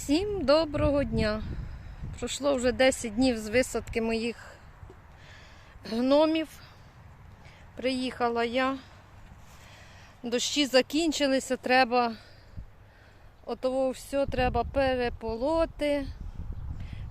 Всім доброго дня! Пройшло вже 10 днів з висадки моїх гномів. Приїхала я. Дощі закінчилися, треба отого все треба переполоти.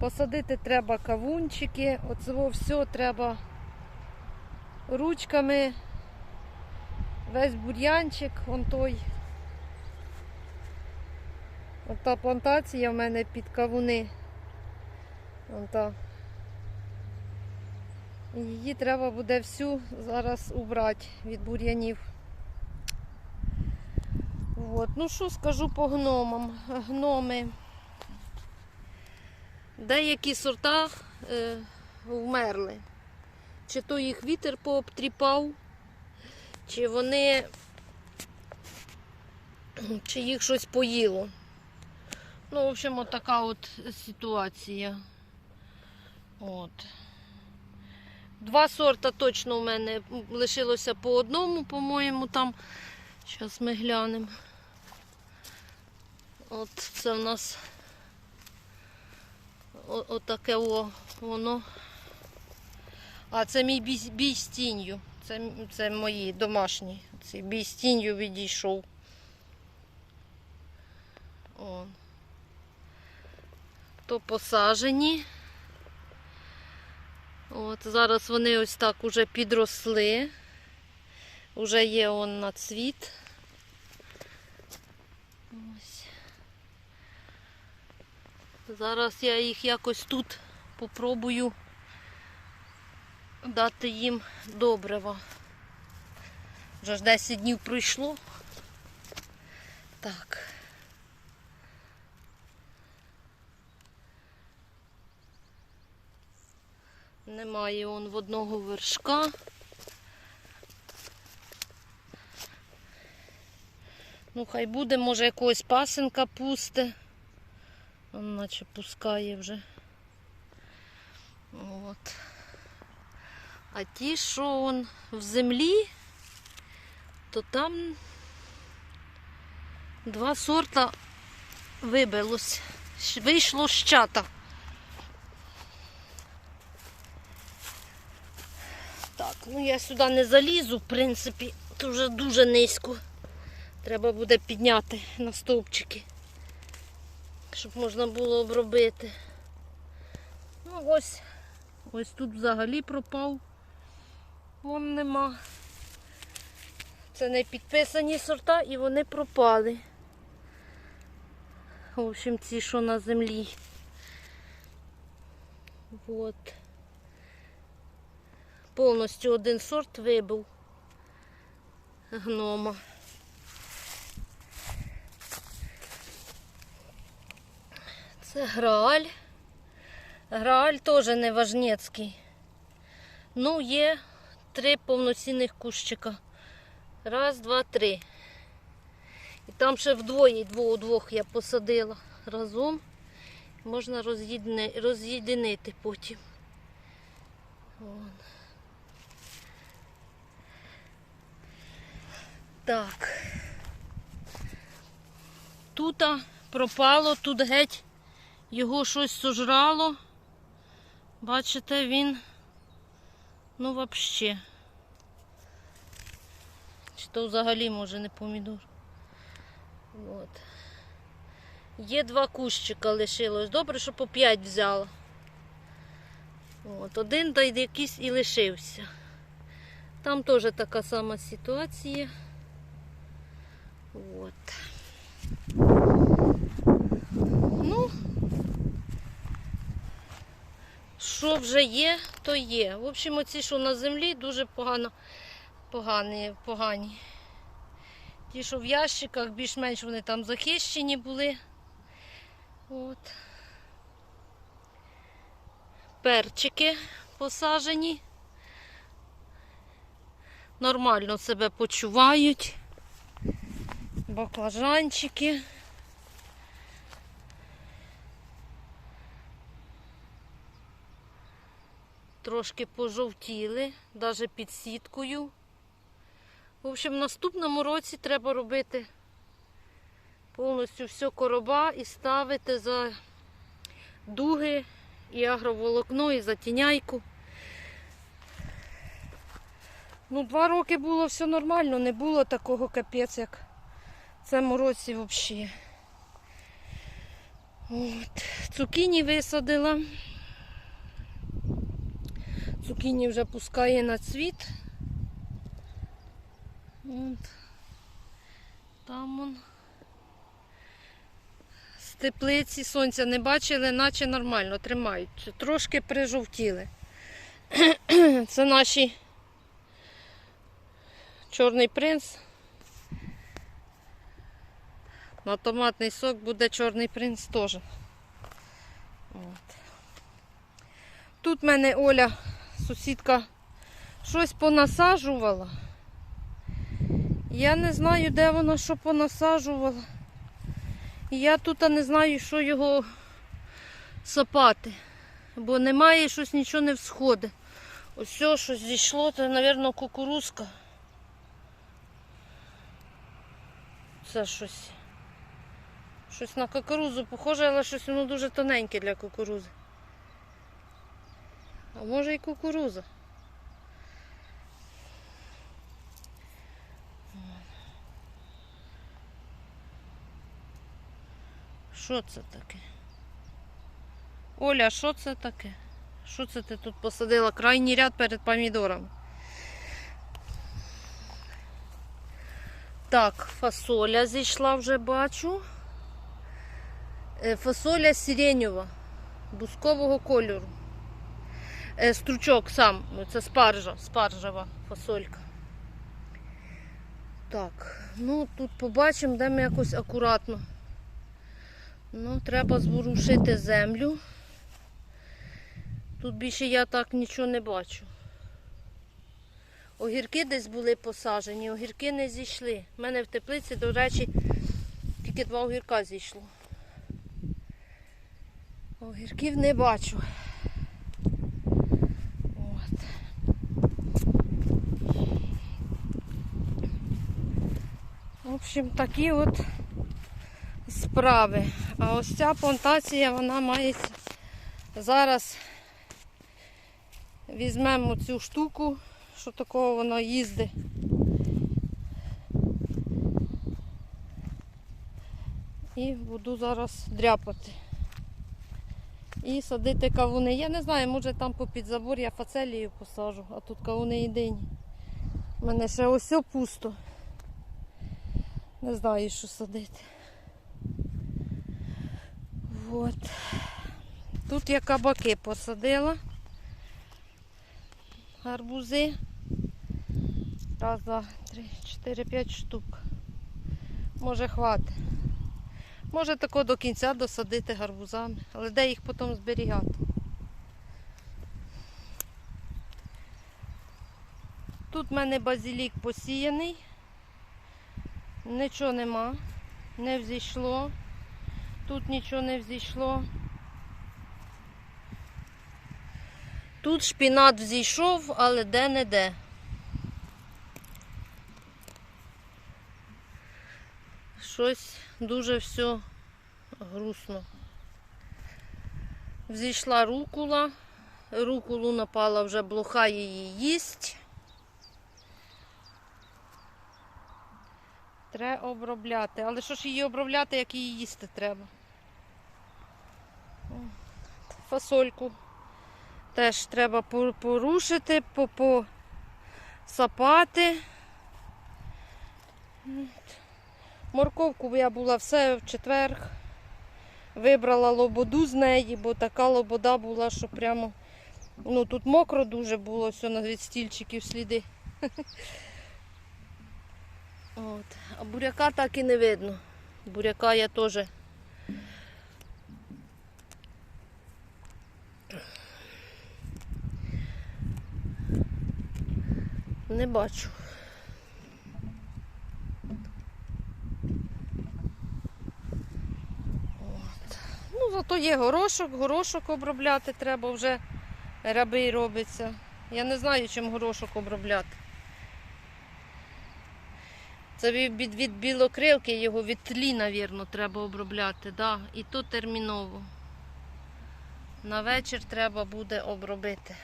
Посадити треба кавунчики, оцього все треба ручками. Весь бур'янчик, он той. Ота плантація в мене під кавуни. І Її треба буде всю зараз убрати від бур'янів. От. Ну що скажу по гномам? Гноми. Деякі сорта е, вмерли. Чи то їх вітер пообтріпав, чи вони, чи їх щось поїло. Ну, в общем, от така от ситуація. От. Два сорта точно у мене лишилося по одному, по-моєму, там. Зараз ми глянемо. От це в нас отаке о, воно. А це мій бій, бій з тінню. Це, це мої домашні. Цей бій з тінню відійшов. О. То посажені. От, зараз вони ось так уже підросли. Уже є он на цвіт. Ось. Зараз я їх якось тут попробую дати їм добрива. Вже ж 10 днів пройшло. Так. Немає он в одного вершка. Ну, хай буде, може, якогось пасенка пусте. Он наче пускає вже. От. А ті, що он в землі, то там два сорта вибилось. Вийшло з чата. Ну я сюди не залізу, в принципі, то вже дуже низько. Треба буде підняти на стовпчики, щоб можна було обробити. Ну ось, ось тут взагалі пропав. Вон нема. Це не підписані сорта і вони пропали. В общем, ці, що на землі. Вот. Повністю один сорт вибив гнома. Це грааль. Грааль теж не важнецький. Ну, є три повноцінних кущика. Раз, два, три. І там ще вдвоє, двох, двох я посадила разом. Можна роз'єдинити потім. Вон. Так. Тут пропало, тут геть його щось сожрало. Бачите, він, ну, взагалі. Чи то взагалі може не помідор. От. Є два кущика лишилось. Добре, що по 5 взяла. От, один та якийсь і лишився. Там теж така сама ситуація. От. Ну, що вже є, то є. В общем, оці, що на землі, дуже погано, погані, погані. Ті, що в ящиках, більш-менш вони там захищені були. От. Перчики посажені. Нормально себе почувають. Баклажанчики. Трошки пожовтіли, навіть під сіткою. В общем, в наступному році треба робити повністю все короба і ставити за дуги і агроволокно, і за тіняйку. Ну, два роки було все нормально, не було такого капець, як цьому році взагалі. От. Цукіні висадила. Цукіні вже пускає на цвіт. От. Там он. З теплиці сонця не бачили, наче нормально тримають. Трошки прижовтіли. Це наші чорний принц. На томатний сок буде чорний принц теж. От. Тут в мене Оля, сусідка, щось понасаджувала. Я не знаю, де вона що понасаджувала. Я тут не знаю, що його сапати. Бо немає щось нічого не всходить. Ось що зійшло, це, мабуть, кукурузка. Це щось. Щось на кукурузу похоже, але щось воно дуже тоненьке для кукурузи. А може і кукуруза. Що це таке? Оля, що це таке? Що це ти тут посадила? Крайній ряд перед помідорами. Так, фасоля зійшла вже бачу. Е, Фасоля сиренєва, бускового кольору. Е, Стручок сам, це спаржа, спаржева фасолька. Так, ну тут побачимо, де ми якось акуратно. Ну, треба зворушити землю. Тут більше я так нічого не бачу. Огірки десь були посаджені, огірки не зійшли. У мене в теплиці, до речі, тільки два огірка зійшло. Огірків не бачу. От. В общем, такі от справи. А ось ця плантація, вона має зараз візьмемо цю штуку, що такого воно їздить. І буду зараз дряпати. І садити кавуни. Я не знаю, може там попід забор я фацелію посажу, а тут кавуни єдині. У мене ще ось пусто. Не знаю, що садити. От. Тут я кабаки посадила. Гарбузи. Раз, два, три, чотири, п'ять штук. Може хватить. Може тако до кінця досадити гарбузами, але де їх потім зберігати? Тут в мене базилік посіяний. Нічого нема, не взійшло. Тут нічого не взійшло. Тут шпінат взійшов, але де-не-де. Щось дуже все грустно. Взійшла рукула. Рукулу напала вже блоха її їсть. Треба обробляти. Але що ж її обробляти, як її їсти треба? Фасольку теж треба порушити, по- посапати. Морковку я була все в четвер. Вибрала лободу з неї, бо така лобода була, що прямо ну, тут мокро дуже було, все на від стільчиків сліди. От. А буряка так і не видно. Буряка я теж. Не бачу. От. Зато є горошок, горошок обробляти треба вже рябий робиться. Я не знаю, чим горошок обробляти. Це від, від, білокрилки, його від тлі, навірно, треба обробляти. Да. І то терміново. На вечір треба буде обробити.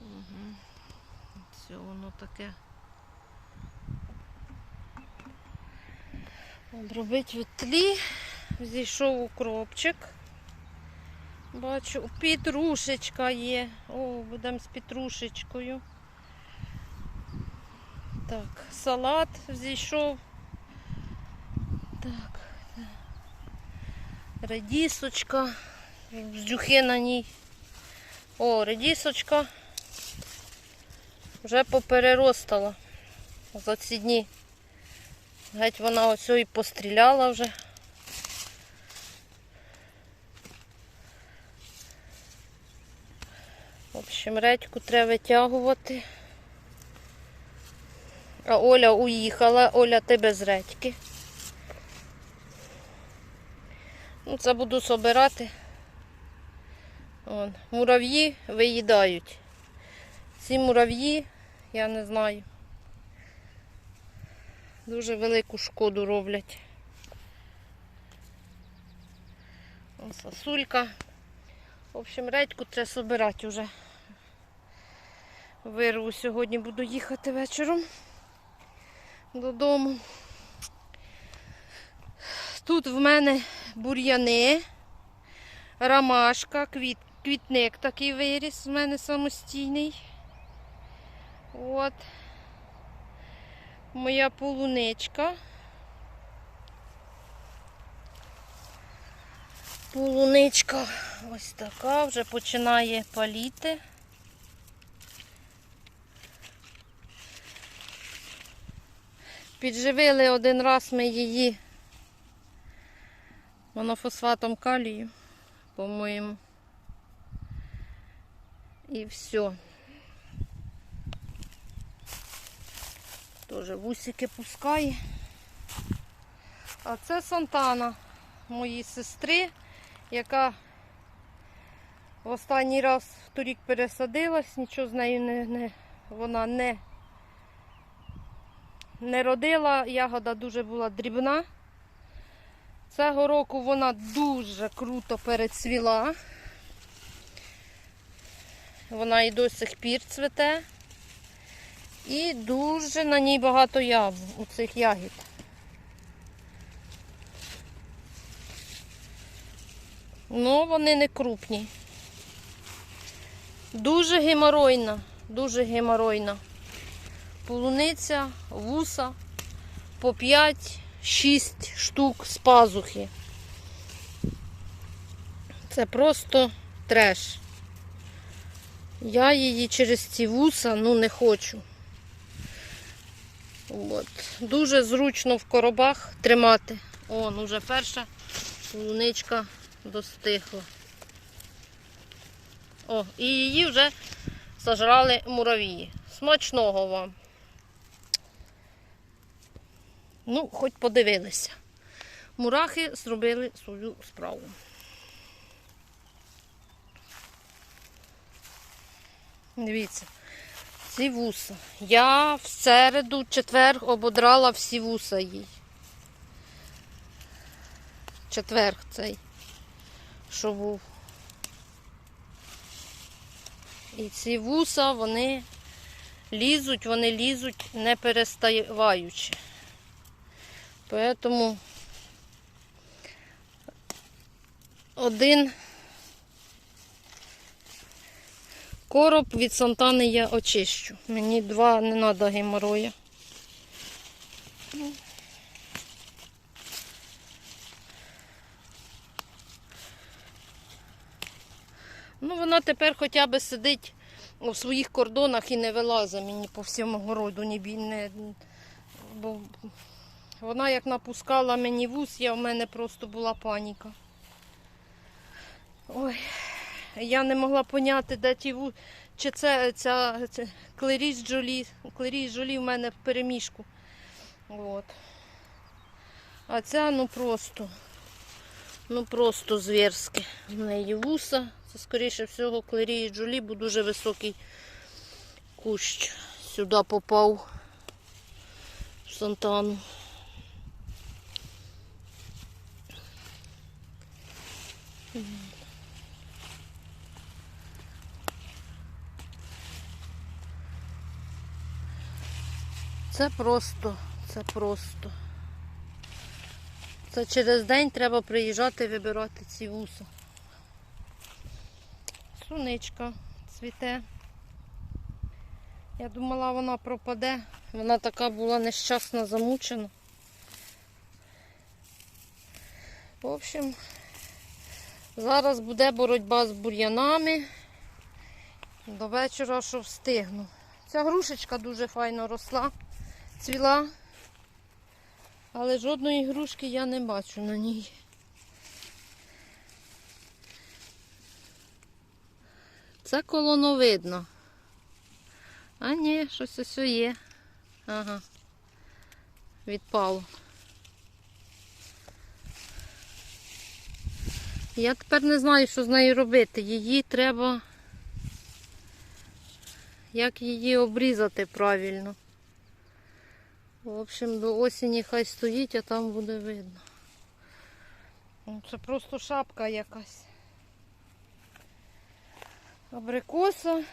Угу. Все воно таке. Обробить від тлі. Зійшов укропчик. Бачу, петрушечка є. О, будемо з петрушечкою. Так, салат зійшов. Так. Редісочка. Здюхи на ній. О, редісочка. Вже попереростала за ці дні. Геть вона ось і постріляла вже. В общем, редьку треба витягувати. А Оля уїхала. Оля, ти без редьки. Ну, це буду собирати. Вон, мурав'ї виїдають. Ці мурав'ї, я не знаю. Дуже велику шкоду роблять. Вон сосулька. В общем, редьку треба собирати вже. Вирву сьогодні буду їхати вечором додому. Тут в мене бур'яни, ромашка, квіт, квітник такий виріс в мене самостійний. От. Моя полуничка. Полуничка ось така, вже починає паліти. Підживили один раз ми її монофосфатом калію, по-моєму. І все. Теж вусики пускає. А це Сантана моєї сестри, яка в останній раз торік пересадилась, нічого з нею не, не, вона не, не родила. Ягода дуже була дрібна. Цього року вона дуже круто перецвіла. Вона і до сих пір цвете. І дуже на ній багато яб, у цих ягід. Ну, вони не крупні. Дуже геморойна, дуже геморойна. Полуниця, вуса по 5-6 штук з пазухи. Це просто треш. Я її через ці вуса ну не хочу. От. Дуже зручно в коробах тримати. Он уже перша полуничка достигла. О, і її вже сожрали муравії. Смачного вам. Ну, хоч подивилися. Мурахи зробили свою справу. Дивіться, ці вуса. Я в середу, четвер ободрала всі вуса їй. Четверг цей, що був. І ці вуса, вони лізуть, вони лізуть не перестаючи. Поэтому один короб від Сантани я очищу. Мені два не треба геморроя. Ну, вона тепер хоча б сидить у своїх кордонах і не вилазить мені по всьому городу, ні бі- не, бо вона як напускала мені вус, я в мене просто була паніка. Ой, я не могла поняти, де ті ву... чи це ця, ця клеріс джолі. Клеріс джолі в мене в переміжку. От. А ця ну просто, ну просто звірське. В неї вуса. Це, скоріше всього, клеріс джолі, бо дуже високий кущ сюди попав в Сантану. Це просто, це просто. Це через день треба приїжджати вибирати ці вуса. Суничка цвіте. Я думала, вона пропаде. Вона така була нещасна, замучена. В общем, зараз буде боротьба з бур'янами. До вечора, що встигну. Ця грушечка дуже файно росла, цвіла. Але жодної грушки я не бачу на ній. Це колоновидно. А ні, щось ось є. Ага. Відпало. Я тепер не знаю, що з нею робити. Її треба. Як її обрізати правильно. В общем, до осені хай стоїть, а там буде видно. Ну, Це просто шапка якась. Абрикоса.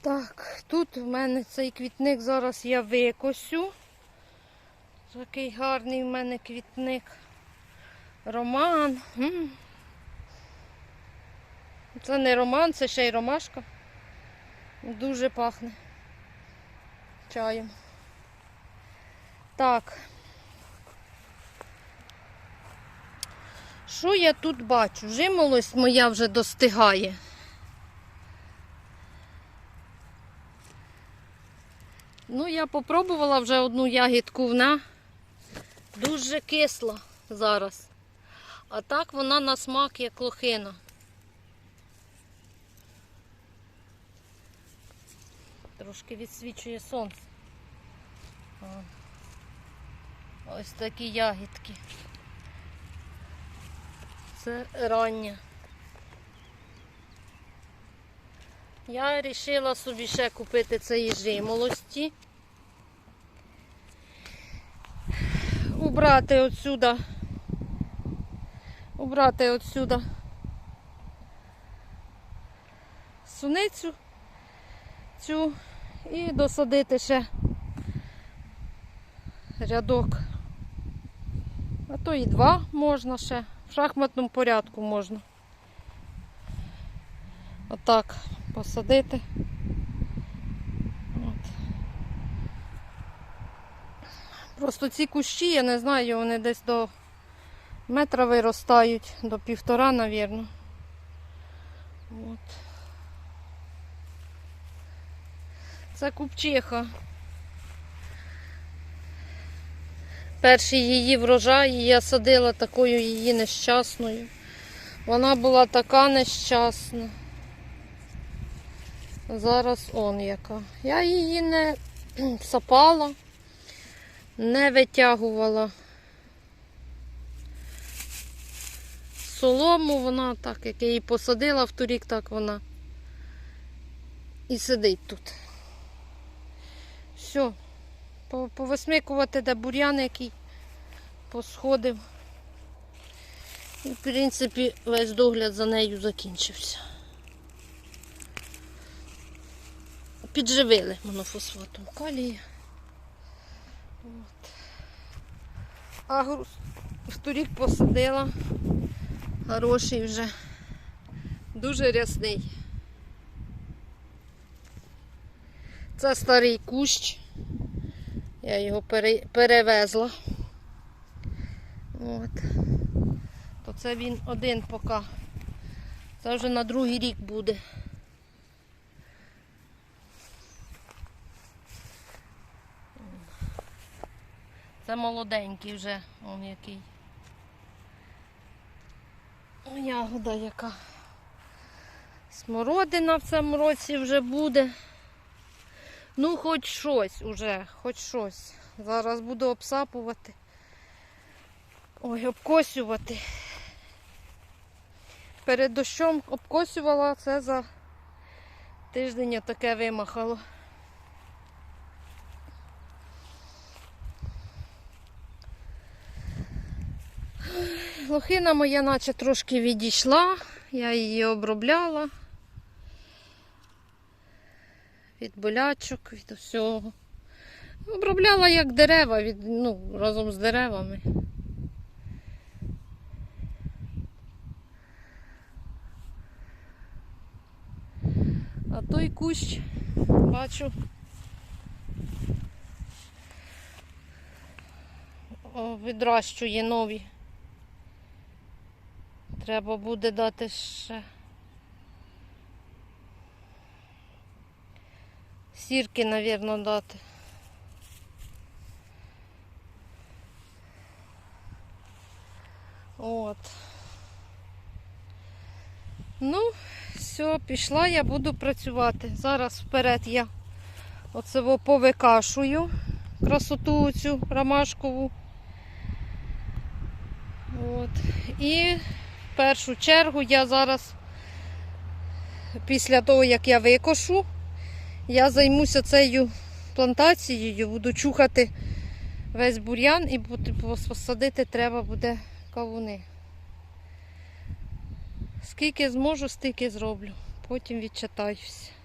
Так, тут в мене цей квітник зараз я викосю. Такий гарний в мене квітник. Роман. Це не роман, це ще й ромашка. Дуже пахне чаєм. Так. Що я тут бачу? Жимолость моя вже достигає. Ну, я попробувала вже одну ягідку, вона дуже кисла зараз. А так вона на смак як лохина. Трошки відсвічує сонце. Ось такі ягідки. Це рання. Я вирішила собі ще купити цієї жимолості. Убрати отсюда. Убрати отсюда суницю цю і досадити ще рядок. А то і два можна ще. В шахматному порядку можна. Отак посадити. От. Просто ці кущі, я не знаю, вони десь до метра виростають, до півтора, мабуть. От. Це купчиха. Перший її врожай я садила такою її нещасною. Вона була така нещасна. Зараз он яка. Я її не сапала, не витягувала. Солому вона так, як я її посадила в торік, так вона і сидить тут. Все. Повисмикувати, де бур'ян який посходив. І, в принципі, весь догляд за нею закінчився. Підживили монофосфатом калія. От. Агрус в торік посадила. Хороший вже. Дуже рясний. Це старий кущ. Я його пере- перевезла. От. То це він один поки. Це вже на другий рік буде. Це молоденький вже, он який. О, ягода яка. Смородина в цьому році вже буде. Ну, хоч щось уже, хоч щось. Зараз буду обсапувати. Ой, обкосювати. перед дощом обкосювала, це за тиждень таке вимахало. Лохина моя наче трошки відійшла, я її обробляла від болячок, від усього. Обробляла як дерева, від, ну, разом з деревами. А той кущ, бачу, о, відращує нові. Треба буде дати ще. Сірки, навірно, дати. От. Ну, все, пішла, я буду працювати. Зараз вперед я оце повикашую красоту цю ромашкову. От. І в першу чергу я зараз, після того, як я викошу, я займуся цією плантацією, буду чухати весь бур'ян і посадити треба буде кавуни. Скільки зможу, стільки зроблю. Потім відчитаюся.